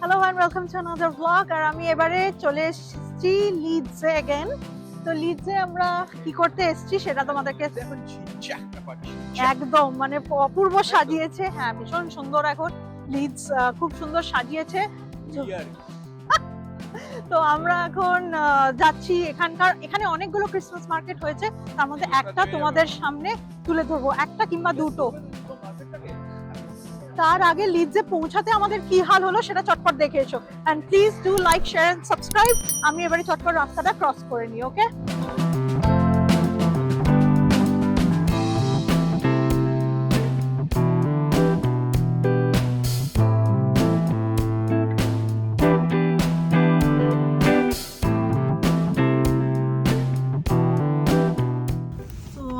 Hello and welcome to another blog আর আমি এবারে চলে এসেছি লিডসে অ্যাগেন তো লিডসে আমরা কি করতে এসেছি সেটা তোমাদেরকে একদম মানে অপূর্ব সাজিয়েছে। হ্যাঁ ভীষণ সুন্দর এখন লিডস খুব সুন্দর সাজিয়েছে। তো আমরা এখন যাচ্ছি এখানকার এখানে অনেকগুলো ক্রিসমাস মার্কেট হয়েছে। তার মধ্যে একটা তোমাদের সামনে তুলে ধরবো। একটা কিংবা দুটো। তার আগে লিডসে পৌঁছাতে আমাদের কি হাল হলো সেটা চটপট দেখে এসো। And please do like share and subscribe আমি এবারে চটপট রাস্তাটা ক্রস করে নিই ওকে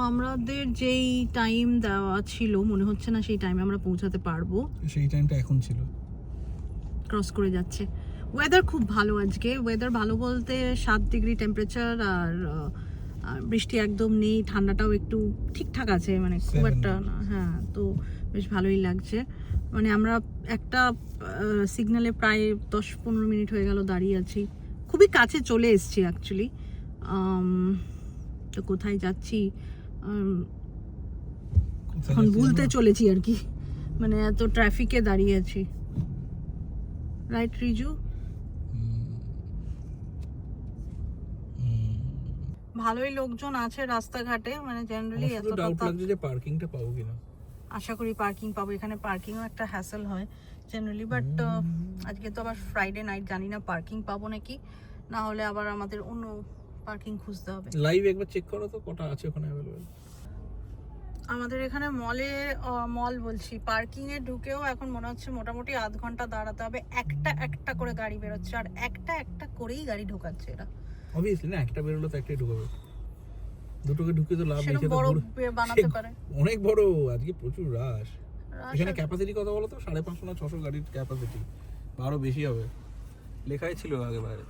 আমাদের যেই টাইম দেওয়া ছিল মনে হচ্ছে না সেই টাইমে আমরা পৌঁছাতে পারব। সেই টাইমটা এখন ছিল। ক্রস করে যাচ্ছে। ওয়েদার খুব ভালো আজকে। ওয়েদার ভালো বলতে সাত ডিগ্রি টেম্পারেচার আর বৃষ্টি একদম নেই ঠান্ডাটাও একটু ঠিকঠাক আছে মানে খুব একটা হ্যাঁ তো বেশ ভালোই লাগছে। মানে আমরা একটা সিগন্যালে প্রায় দশ পনেরো মিনিট হয়ে গেল দাঁড়িয়ে আছি। খুবই কাছে চলে এসেছি অ্যাকচুয়ালি তো কোথায় যাচ্ছি? এখন ভুলতে চলেছি আর কি। মানে এত ট্রাফিকে দাঁড়িয়ে আছি। রাইট রিজু। ভালোই লোকজন আছে রাস্তাঘাটে মানে জেনারেলি এতটা ডাউট লাগছে যে পার্কিংটা পাবো কিনা। আশা করি পার্কিং পাবো। এখানে পার্কিংও একটা হ্যাসেল হয় জেনারেলি বাট আজকে তো আবার ফ্রাইডে নাইট জানি না পার্কিং পাবো নাকি। না হলে আবার আমাদের অন্য পার্কিং খুঁজতে হবে। লাইভ একবার চেক করো তো কটা আছে ওখানে অ্যাভেলেবল আমাদের এখানে মলে মল বলছি। পার্কিং এ ঢুকেও এখন মনে হচ্ছে মোটামুটি আধ ঘণ্টা দাঁড়াতে হবে। একটা একটা করে গাড়ি বেরোচ্ছে আর একটা একটা করেই গাড়ি ঢোকাচ্ছে এরা। অবভিয়াসলি না একটা বেরোলো তো একটাই ঢুকাবে। দুটোকে ঢুকে তো লাভ নেই সেরকম সে তো বড় বানাতে পারে। অনেক বড় আজকে প্রচুর রাশ এখানে। ক্যাপাসিটি কত বলো তো সাড়ে পাঁচশো না ছশো গাড়ির ক্যাপাসিটি আরও বেশি হবে। লেখাই ছিল আগে বাইরে।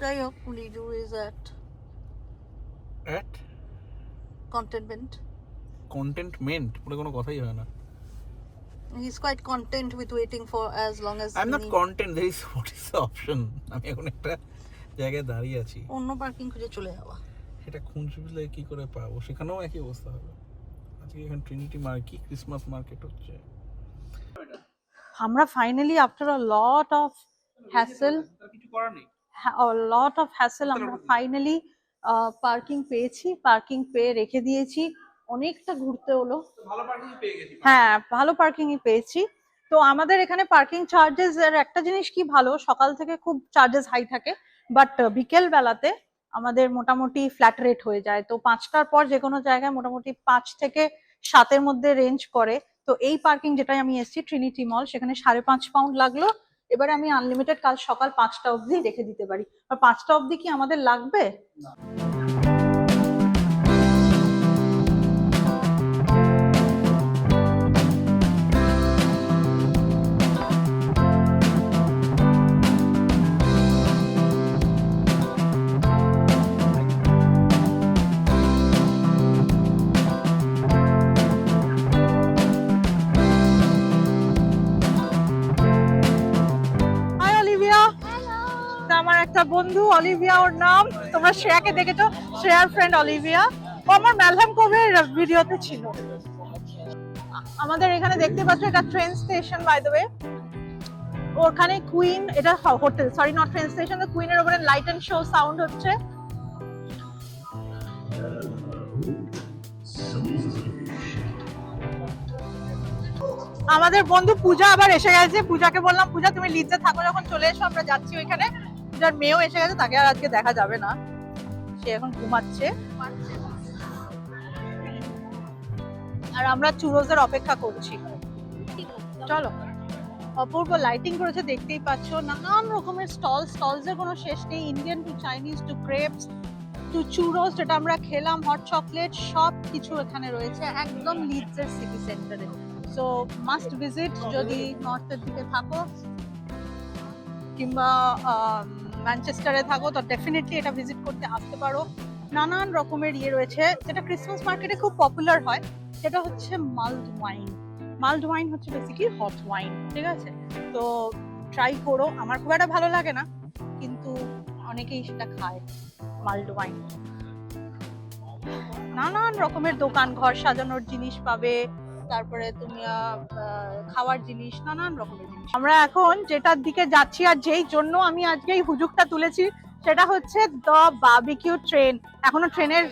যাই হোক Ledo is at at containment contentment পুরো কোনো কথাই হয় না। Is quite content with waiting for as long as I am not content there is what is the option আমি এখন একটা জায়গায় দাঁড়িয়ে আছি। অন্য পার্কিং খুঁজে চলে যাওয়া। সেটা খুঁজলে কি করে পাবো? সেখানেও একই অবস্থা হবে। আজকে এখানে ট্রিনিটি মার্কেট ক্রিসমাস মার্কেট হচ্ছে। আমরা finally after a lot of hassle কিছু করার নেই। লট অফ হ্যাসেল আমরা ফাইনালি পার্কিং পেয়েছি। পার্কিং পেয়ে রেখে দিয়েছি। অনেকটা ঘুরতে হলো। ভালো পার্কিং পেয়ে হ্যাঁ ভালো পার্কিংই পেয়েছি। তো আমাদের এখানে পার্কিং চার্জেস এর একটা জিনিস কি ভালো সকাল থেকে খুব চার্জেস হাই থাকে বাট বিকেল বেলাতে আমাদের মোটামুটি ফ্ল্যাট রেট হয়ে যায়। তো পাঁচটার পর যে কোনো জায়গায় মোটামুটি পাঁচ থেকে সাতের মধ্যে রেঞ্জ করে। তো এই পার্কিং যেটাই আমি এসেছি ট্রিনিটি মল সেখানে সাড়ে পাঁচ পাউন্ড লাগল। এবারে আমি আনলিমিটেড কাল সকাল পাঁচটা অবধি রেখে দিতে পারি। আর পাঁচটা অবধি কি আমাদের লাগবে? হাই আমার একটা বন্ধু, অলিভিয়া, ওর নাম। তোমরা শ্রেয়াকে দেখেছ, শ্রেয়ার ফ্রেন্ড অলিভিয়া। ও আমার ম্যালহাম কোভের ভিডিওতে ছিল। আমাদের এখানে দেখতে পাচ্ছ, এটা train station by the way ওখানে কুইন এটা hotel sorry not train station কুইনের ওপরে লাইট এন্ড শো সাউন্ড হচ্ছে। আমাদের বন্ধু পূজা আবার এসে গেছে। পূজাকে বললাম, পূজা, তুমি লিডসে থাকো, যখন চলে এসো, আমরা যাচ্ছি ওইখানে। পূজার মেয়েও এসে গেছে, তাকে আর আজকে দেখা যাবে না। সে এখন ঘুমাচ্ছে। আর আমরা চুরোজের অপেক্ষা করছি। চলো। অপূর্ব লাইটিং করেছে, দেখতেই পাচ্ছ। নানান রকমের স্টল স্টলস এর কোনো শেষ নেই। Indian to Chinese to crepes to churros যেটা আমরা খেলাম হট চকলেট সব কিছু এখানে রয়েছে। একদম লিডসের সিটি সেন্টারে সো মাস্ট ভিজিট যদি নর্থের দিকে থাকো, কিংবা ম্যানচেস্টারে থাকো, তো ডেফিনেটলি এটা ভিজিট করতে আসতে পারো। নানান রকমের ইয়ে রয়েছে, যেটা ক্রিসমাস মার্কেটে খুব পপুলার হয়, সেটা হচ্ছে মাল্ড ওয়াইন মাল্ড ওয়াইন হচ্ছে বেসিক্যালি হট ওয়াইন ঠিক আছে? তো ট্রাই করো, আমার খুব একটা ভালো লাগে না, কিন্তু অনেকেই সেটা খায় মাল্ড ওয়াইন নানান রকমের দোকান ঘর সাজানোর জিনিস পাবে তারপরে তুমি খাওয়ার জিনিস, নানান রকমের জিনিস। আমরা এখন যেটার দিকে যাচ্ছি আর যেই জন্য আমি আজকে এই হুজুকটা তুলেছি, সেটা হচ্ছে দ্য বাবিকিউ ট্রেন এখনও ট্রেনের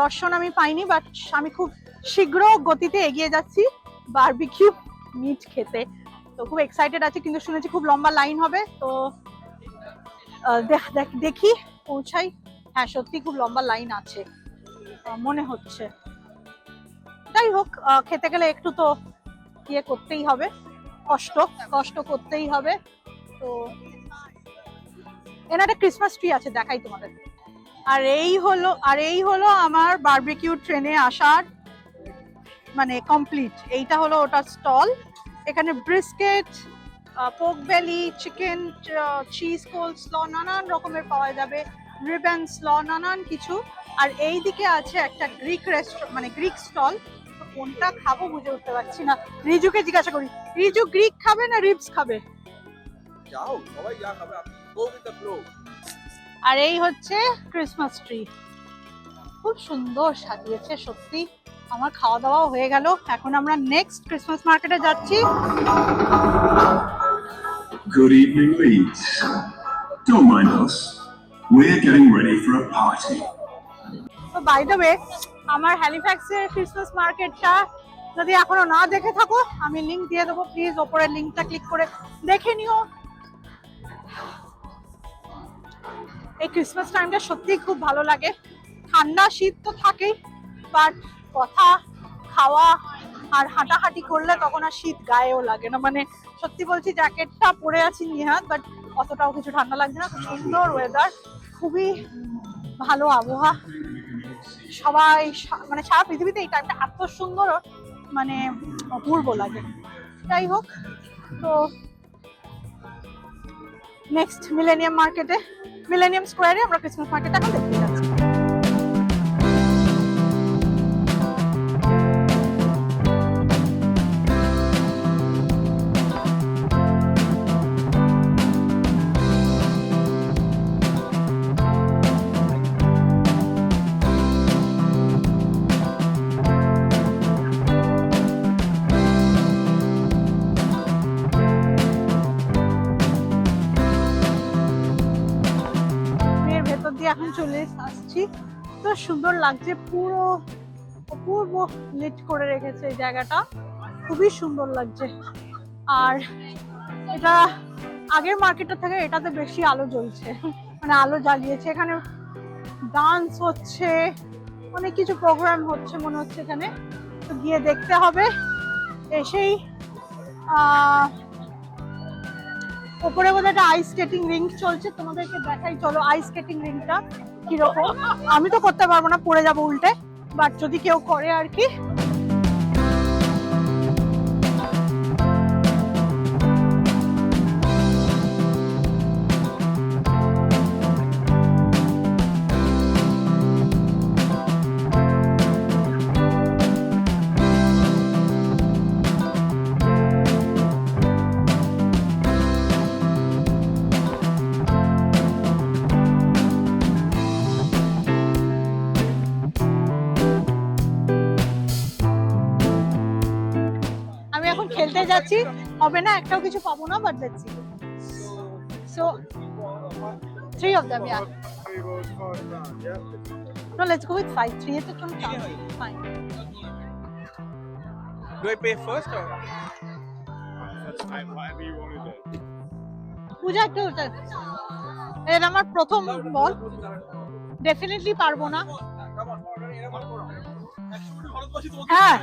দর্শন আমি পাইনি বাট আমি খুব শীঘ্র গতিতে এগিয়ে যাচ্ছি বারবিকিউ মিট খেতে। তো খুব এক্সাইটেড আছি, কিন্তু শুনেছি খুব লম্বা লাইন হবে। তো দেখি পৌঁছাই। হ্যাঁ সত্যি খুব লম্বা লাইন আছে। মনে হচ্ছে। যাই হোক খেতে গেলে একটু তো ইয়ে করতেই হবে, কষ্ট কষ্ট করতেই হবে। তো এখানে একটা ক্রিসমাস ট্রি আছে, দেখাই তোমাদের। আর এই হলো, আর এই হলো আমার বারবিকিউ ট্রেনে আসার মানে কমপ্লিট এইটা হলো ওটার স্টল এখানে ব্রিস্কেট পোক বেলি চিকেন চিজ কোল স্ল নানান রকমের পাওয়া যাবে। রিবেন স্ল নানান কিছু। আর এই দিকে আছে একটা গ্রিক রেস্টুরেন্ট মানে গ্রিক স্টল কোনটা খাব বুঝে উঠতে পারছি না। রিজুকে জিজ্ঞাসা করি রিজু গ্রিক খাবে না রিবস খাবে? যাও সবাই যা খাবে আপনি গো উইথ দ্য ফ্লো আর এই হচ্ছে ক্রিসমাস ট্রি খুব সুন্দর সাজিয়েছে সত্যি। আমার খাওয়া দাওয়াও হয়ে গেল। এখন আমরা নেক্সট ক্রিসমাস মার্কেটে যাচ্ছি। Good evening, Leeds. Don't mind us. We're getting ready for a party. By the way আমার হ্যালিফ্যাক্সের ক্রিসমাস মার্কেটটা যদি এখনও না দেখে থাকো, আমি লিঙ্ক দিয়ে দেবো প্লিজ ওপরের লিঙ্কটা ক্লিক করে দেখে নিও। এই ক্রিসমাস টাইমটা সত্যিই খুব ভালো লাগে। ঠান্ডা শীত তো থাকেই বাট কথা, খাওয়া আর হাঁটাহাঁটি করলে তখন আর শীত গায়েও লাগে না। মানে সত্যি বলছি জ্যাকেটটা পরে আছি নিহাত বাট অতটাও কিছু ঠান্ডা লাগছে না। সুন্দর ওয়েদার খুবই ভালো আবহাওয়া। সবাই মানে সারা পৃথিবীতে এই টাইমটা এত সুন্দর মানে অপূর্ব লাগে। যাই হোক, তো নেক্সট মিলেনিয়াম মার্কেটে মিলেনিয়াম স্কোয়ারে আমরা ক্রিসমাস মার্কেট এখন দেখতে যাচ্ছি। সুন্দর লাগছে, পুরো অপূর্ব লিট করে রেখেছে এই জায়গাটা। খুবই সুন্দর লাগছে। আর এটা আগের মার্কেটটা থেকে এটাতে বেশি আলো জ্বলছে। মানে আলো জ্বালিয়েছে। এখানে ডান্স হচ্ছে, অনেক কিছু প্রোগ্রাম হচ্ছে মনে হচ্ছে এখানে। তো গিয়ে দেখতে হবে। এসেই ওপরে বোধহয় একটা আইস স্কেটিং রিং চলছে। তোমাদেরকে দেখাই, চলো আইস স্কেটিং রিংটা কীরকম? আমি তো করতে পারব না, পড়ে যাব উল্টে। বাট যদি কেউ করে আর কি যাচ্ছি হবে না একটাও কিছু পাবো না but let's see so three of them yeah No, let's go with five. Three is a chunk. Fine. Do I pay first or? Puja একটু এটা আমার প্রথম বল ডেফিনেটলি পারব না হ্যাঁ।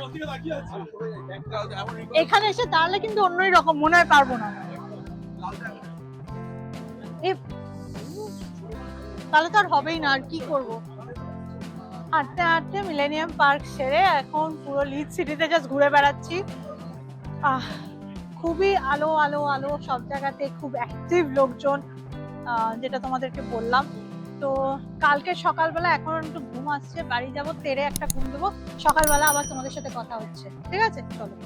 এখানে এসে দাঁড়ালে কিন্তু অন্যই রকম মনে হয় পারব না। তাহলে তো আর হবেই না আর কি করব? হাঁটতে হাঁটতে মিলেনিয়াম পার্ক সেরে এখন পুরো লিড সিটিতে জাস্ট ঘুরে বেড়াচ্ছি। আহ খুবই আলো আলো আলো সব জায়গাতে খুব অ্যাক্টিভ লোকজন যেটা তোমাদেরকে বললাম। তো কালকে সকালবেলা এখন একটু ঘুম আসছে, বাড়ি যাব, তেরে একটা ঘুম দেবো, সকালবেলা আবার তোমাদের সাথে কথা হচ্ছে। ঠিক আছে? চলো।